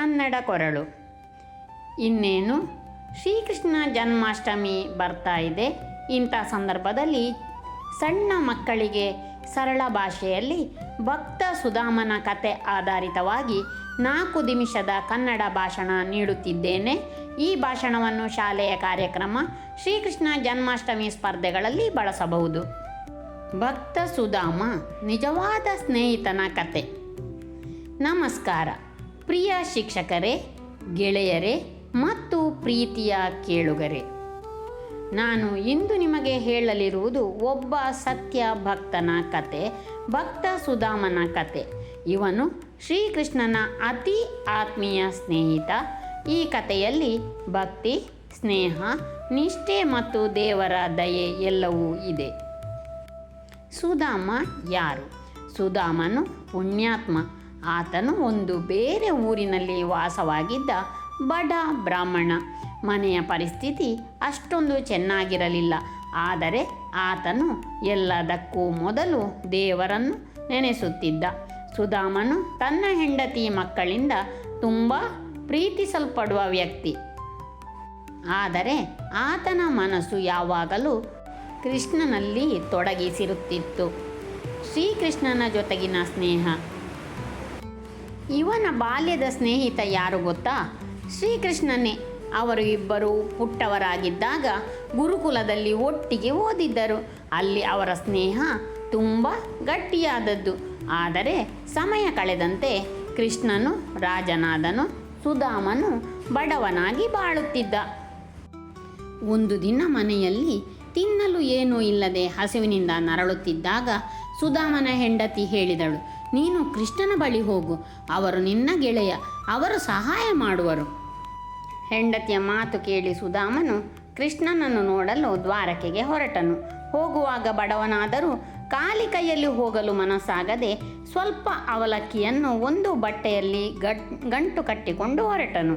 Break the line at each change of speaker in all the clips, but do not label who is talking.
ಕನ್ನಡ ಕೊರಳು. ಇನ್ನೇನು? ಶ್ರೀಕೃಷ್ಣ ಜನ್ಮಾಷ್ಟಮಿ ಬರ್ತಾ ಇದೆ. ಇಂಥ ಸಂದರ್ಭದಲ್ಲಿ ಸಣ್ಣ ಮಕ್ಕಳಿಗೆ ಸರಳ ಭಾಷೆಯಲ್ಲಿ ಭಕ್ತ ಸುಧಾಮನ ಕತೆ ಆಧಾರಿತವಾಗಿ ನಾಲ್ಕು ನಿಮಿಷದ ಕನ್ನಡ ಭಾಷಣ ನೀಡುತ್ತಿದ್ದೇನೆ. ಈ ಭಾಷಣವನ್ನು ಶಾಲೆಯ ಕಾರ್ಯಕ್ರಮ ಶ್ರೀಕೃಷ್ಣ ಜನ್ಮಾಷ್ಟಮಿ ಸ್ಪರ್ಧೆಗಳಲ್ಲಿ ಬಳಸಬಹುದು. ಭಕ್ತ ಸುಧಾಮ ನಿಜವಾದ ಸ್ನೇಹಿತನ ಕತೆ. ನಮಸ್ಕಾರ. ಪ್ರಿಯ ಶಿಕ್ಷಕರೇ, ಗೆಳೆಯರೇ ಮತ್ತು ಪ್ರೀತಿಯ ಕೇಳುಗರೆ, ನಾನು ಇಂದು ನಿಮಗೆ ಹೇಳಲಿರುವುದು ಒಬ್ಬ ಸತ್ಯ ಭಕ್ತನ ಕತೆ, ಭಕ್ತ ಸುಧಾಮನ ಕತೆ. ಇವನು ಶ್ರೀಕೃಷ್ಣನ ಅತಿ ಆತ್ಮೀಯ ಸ್ನೇಹಿತ. ಈ ಕಥೆಯಲ್ಲಿ ಭಕ್ತಿ, ಸ್ನೇಹ, ನಿಷ್ಠೆ ಮತ್ತು ದೇವರ ದಯೆ ಎಲ್ಲವೂ ಇದೆ. ಸುಧಾಮ ಯಾರು? ಸುಧಾಮನು ಪುಣ್ಯಾತ್ಮ. ಆತನು ಒಂದು ಬೇರೆ ಊರಿನಲ್ಲಿ ವಾಸವಾಗಿದ್ದ ಬಡ ಬ್ರಾಹ್ಮಣ. ಮನೆಯ ಪರಿಸ್ಥಿತಿ ಅಷ್ಟೊಂದು ಚೆನ್ನಾಗಿರಲಿಲ್ಲ. ಆದರೆ ಆತನು ಎಲ್ಲದಕ್ಕೂ ಮೊದಲು ದೇವರನ್ನು ನೆನೆಸುತ್ತಿದ್ದ. ಸುಧಾಮನು ತನ್ನ ಹೆಂಡತಿ ಮಕ್ಕಳಿಂದ ತುಂಬ ಪ್ರೀತಿಸಲ್ಪಡುವ ವ್ಯಕ್ತಿ. ಆದರೆ ಆತನ ಮನಸ್ಸು ಯಾವಾಗಲೂ ಕೃಷ್ಣನಲ್ಲಿ ತೊಡಗಿಸಿರುತ್ತಿತ್ತು. ಶ್ರೀಕೃಷ್ಣನ ಜೊತೆಗಿನ ಸ್ನೇಹ ಇವನ ಬಾಲ್ಯದ ಸ್ನೇಹಿತ ಯಾರು ಗೊತ್ತಾ? ಶ್ರೀಕೃಷ್ಣನೇ. ಅವರು ಇಬ್ಬರು ಪುಟ್ಟವರಾಗಿದ್ದಾಗ ಗುರುಕುಲದಲ್ಲಿ ಒಟ್ಟಿಗೆ ಓದಿದ್ದರು. ಅಲ್ಲಿ ಅವರ ಸ್ನೇಹ ತುಂಬ ಗಟ್ಟಿಯಾದದ್ದು. ಆದರೆ ಸಮಯ ಕಳೆದಂತೆ ಕೃಷ್ಣನು, ರಾಜನಾದನು, ಸುಧಾಮನು ಬಡವನಾಗಿ ಬಾಳುತ್ತಿದ್ದ. ಒಂದು ದಿನ ಮನೆಯಲ್ಲಿ ತಿನ್ನಲು ಏನೂ ಇಲ್ಲದೆ ಹಸಿವಿನಿಂದ ನರಳುತ್ತಿದ್ದಾಗ ಸುಧಾಮನ ಹೆಂಡತಿ ಹೇಳಿದಳು ನೀನು ಕೃಷ್ಣನ ಬಳಿ ಹೋಗು. ಅವರು ನಿನ್ನ ಗೆಳೆಯ, ಅವರು ಸಹಾಯ ಮಾಡುವರು. ಹೆಂಡತಿಯ ಮಾತು ಕೇಳಿ ಸುಧಾಮನು ಕೃಷ್ಣನನ್ನು ನೋಡಲು ದ್ವಾರಕೆಗೆ ಹೊರಟನು. ಹೋಗುವಾಗ ಬಡವನಾದರೂ ಖಾಲಿ ಕೈಯಲ್ಲಿ ಹೋಗಲು ಮನಸ್ಸಾಗದೆ ಸ್ವಲ್ಪ ಅವಲಕ್ಕಿಯನ್ನು ಒಂದು ಬಟ್ಟೆಯಲ್ಲಿ ಗಟ್ ಕಟ್ಟಿಕೊಂಡು ಹೊರಟನು.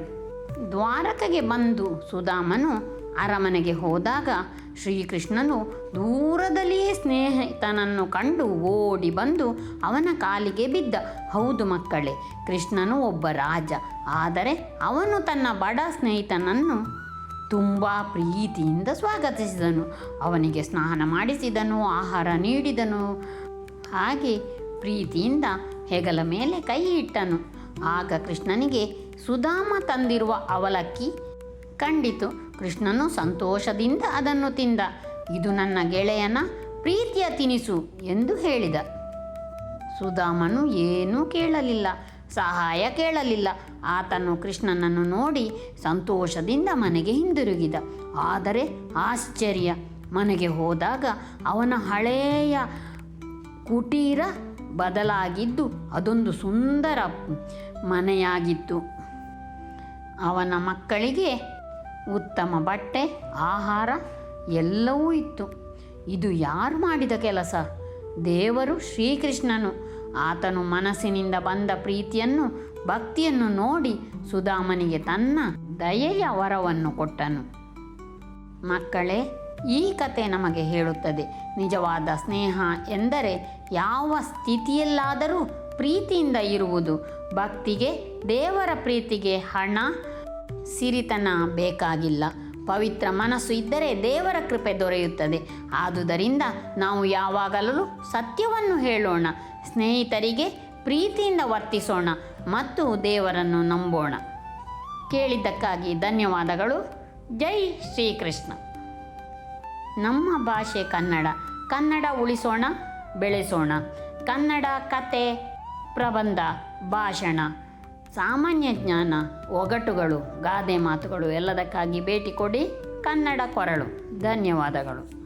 ದ್ವಾರಕೆಗೆ ಬಂದು ಸುಧಾಮನು ಅರಮನೆಗೆ ಹೋದಾಗ ಶ್ರೀಕೃಷ್ಣನು ದೂರದಲ್ಲಿಯೇ ಸ್ನೇಹಿತನನ್ನು ಕಂಡು ಓಡಿ ಬಂದು ಅವನ ಕಾಲಿಗೆ ಬಿದ್ದ. ಹೌದು ಮಕ್ಕಳೇ, ಕೃಷ್ಣನು ಒಬ್ಬ ರಾಜ. ಆದರೆ ಅವನು ತನ್ನ ಬಡ ಸ್ನೇಹಿತನನ್ನು ತುಂಬ ಪ್ರೀತಿಯಿಂದ ಸ್ವಾಗತಿಸಿದನು. ಅವನಿಗೆ ಸ್ನಾನ ಮಾಡಿಸಿದನು, ಆಹಾರ ನೀಡಿದನು. ಹಾಗೆ ಪ್ರೀತಿಯಿಂದ ಹೆಗಲ ಮೇಲೆ ಕೈ ಇಟ್ಟನು. ಆಗ ಕೃಷ್ಣನಿಗೆ ಸುಧಾಮ ತಂದಿರುವ ಅವಲಕ್ಕಿ ಕಂಡಿತು. ಕೃಷ್ಣನು ಸಂತೋಷದಿಂದ ಅದನ್ನು ತಿಂದ. ಇದು ನನ್ನ ಗೆಳೆಯನ, ಪ್ರೀತಿಯ ತಿನಿಸು ಎಂದು ಹೇಳಿದ. ಸುಧಾಮನು ಏನೂ ಕೇಳಲಿಲ್ಲ, ಸಹಾಯ ಕೇಳಲಿಲ್ಲ. ಆತನು ಕೃಷ್ಣನನ್ನು ನೋಡಿ ಸಂತೋಷದಿಂದ ಮನೆಗೆ ಹಿಂದಿರುಗಿದ. ಆದರೆ ಆಶ್ಚರ್ಯ, ಮನೆಗೆ ಹೋದಾಗ ಅವನ ಹಳೆಯ ಕುಟೀರ ಬದಲಾಗಿದ್ದು ಅದೊಂದು ಸುಂದರ ಮನೆಯಾಗಿತ್ತು. ಅವನ ಮಕ್ಕಳಿಗೆ ಉತ್ತಮ ಬಟ್ಟೆ, ಆಹಾರ ಎಲ್ಲವೂ ಇತ್ತು. ಇದು ಯಾರು ಮಾಡಿದ ಕೆಲಸ? ದೇವರು ಶ್ರೀಕೃಷ್ಣನು. ಆತನು ಮನಸ್ಸಿನಿಂದ ಬಂದ ಪ್ರೀತಿಯನ್ನು, ಭಕ್ತಿಯನ್ನು ನೋಡಿ ಸುಧಾಮನಿಗೆ ತನ್ನ ದಯೆಯ ವರವನ್ನು ಕೊಟ್ಟನು. ಮಕ್ಕಳೇ, ಈ ಕತೆ ನಮಗೆ ಹೇಳುತ್ತದೆ. ನಿಜವಾದ ಸ್ನೇಹ ಎಂದರೆ ಯಾವ ಸ್ಥಿತಿಯಲ್ಲಾದರೂ ಪ್ರೀತಿಯಿಂದ ಇರುವುದು. ಭಕ್ತಿಗೆ, ದೇವರ ಪ್ರೀತಿಗೆ ಹಣ ಸಿರಿತನ ಬೇಕಾಗಿಲ್ಲ. ಪವಿತ್ರ ಮನಸ್ಸು ಇದ್ದರೆ ದೇವರ ಕೃಪೆ ದೊರೆಯುತ್ತದೆ. ಆದುದರಿಂದ ನಾವು ಯಾವಾಗಲೂ ಸತ್ಯವನ್ನು ಹೇಳೋಣ. ಸ್ನೇಹಿತರಿಗೆ ಪ್ರೀತಿಯಿಂದ ವರ್ತಿಸೋಣ ಮತ್ತು ದೇವರನ್ನು ನಂಬೋಣ. ಕೇಳಿದ್ದಕ್ಕಾಗಿ ಧನ್ಯವಾದಗಳು. ಜೈ ಶ್ರೀಕೃಷ್ಣ. ನಮ್ಮ ಭಾಷೆ ಕನ್ನಡ. ಕನ್ನಡ ಉಳಿಸೋಣ, ಬೆಳೆಸೋಣ. ಕನ್ನಡ ಕತೆ, ಪ್ರಬಂಧ, ಭಾಷಣ. ಸಾಮಾನ್ಯ ಜ್ಞಾನ ಒಗಟುಗಳು ಗಾದೆ ಮಾತುಗಳು ಎಲ್ಲದಕ್ಕಾಗಿ ಭೇಟಿ ಕೊಡಿ ಕನ್ನಡ ಕೊರಳು. ಧನ್ಯವಾದಗಳು.